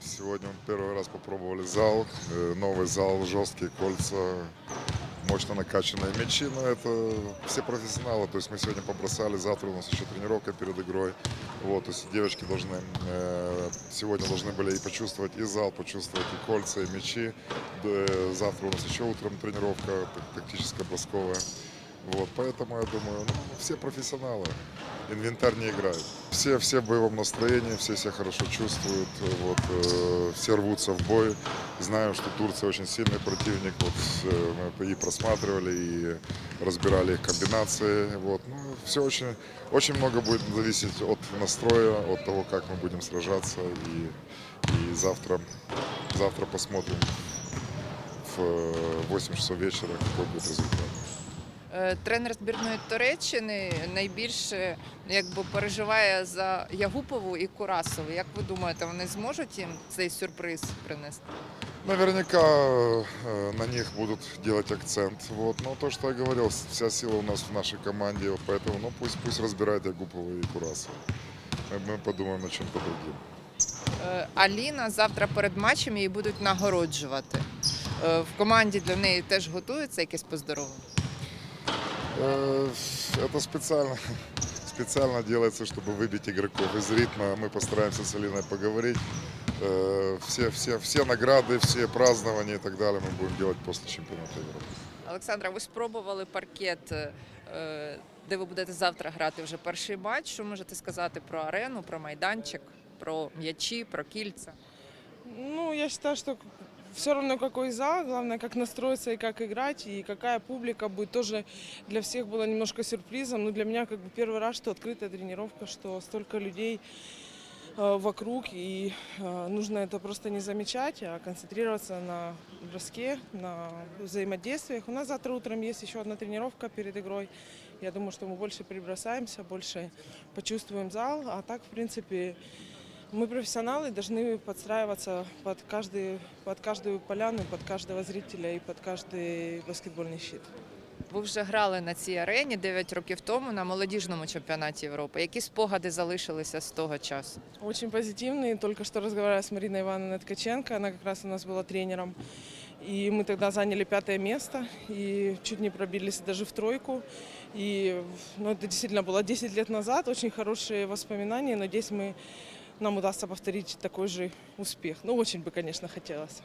Сегодня первый раз попробовали зал, э, новый зал, жесткие кольца, мощно накачанные мячи, но это все профессионалы, то есть мы сегодня побросали, завтра у нас еще тренировка перед игрой, вот, то есть девочки должны, э, сегодня должны были и почувствовать и зал, почувствовать и кольца, и мячи, завтра у нас еще утром тренировка так- тактическая бросковая, вот, поэтому я думаю, ну, все профессионалы, инвентарь не играет. Все, все в боевом настроении, все себя хорошо чувствуют, вот, э, все рвутся в бой. Знаю, что Турция очень сильный противник, вот, э, мы и просматривали, и разбирали их комбинации, вот, ну, все очень, очень много будет зависеть от настроя, от того, как мы будем сражаться, и, и завтра, завтра посмотрим в э, 8 часов вечера, какой будет результат. Е, Тренер збірної Туреччини найбільше якби переживає за Ягупову і Курасову. Як ви думаєте, вони зможуть їм цей сюрприз принести? Наверняка э, на них будут делать акцент. Вот. Но то, что я говорил, с- вся сила у нас в нашей команде, вот поэтому ну, пусть, пусть разбирает Ягупова и Курасова. Мы, мы подумаем над чем-то другим. Е, Аліна завтра перед матчем її будуть нагороджувати. Е, В команді для неї теж готується якесь поздоровлення. Э, Это специально, специально делается, чтобы выбить игроков из ритма. Мы постараемся с Алиной поговорить. Э, Все, все, все награды, все празднования и так далее мы будем делать после чемпионата Европы. Олександра, ви спробували паркет, е, де ви будете завтра грати вже перший матч. Що можете сказати про арену, про майданчик, про м'ячі, про кільця? Ну, я считаю, что все равно какой зал, главное, как настроиться и как играть, и какая публика будет тоже для всех было немножко сюрпризом. Ну, для меня как бы первый раз, что открытая тренировка, что столько людей э, вокруг, и э, нужно это просто не замечать, а концентрироваться на броске, на взаимодействиях. У нас завтра утром есть еще одна тренировка перед игрой. Я думаю, что мы больше прибросаемся, больше почувствуем зал, а так, в принципе, мы профессионалы, должны подстраиваться под, каждый, под каждую поляну, под каждого зрителя и под каждый баскетбольный щит. Ви вже грали на цій арені 9 років тому на молодіжному чемпіонаті Європи. Які спогади залишилися з того часу? Очень позитивный. Только что разговаривала с Мариной Ивановной Ткаченко, она как раз у нас была тренером. И мы тогда заняли пятое место и чуть не пробились даже в тройку. И ну, это действительно было 10 лет назад, очень хорошие воспоминания. Надеюсь, мы, нам удастся повторить такой же успех. Ну, очень бы, конечно, хотелось.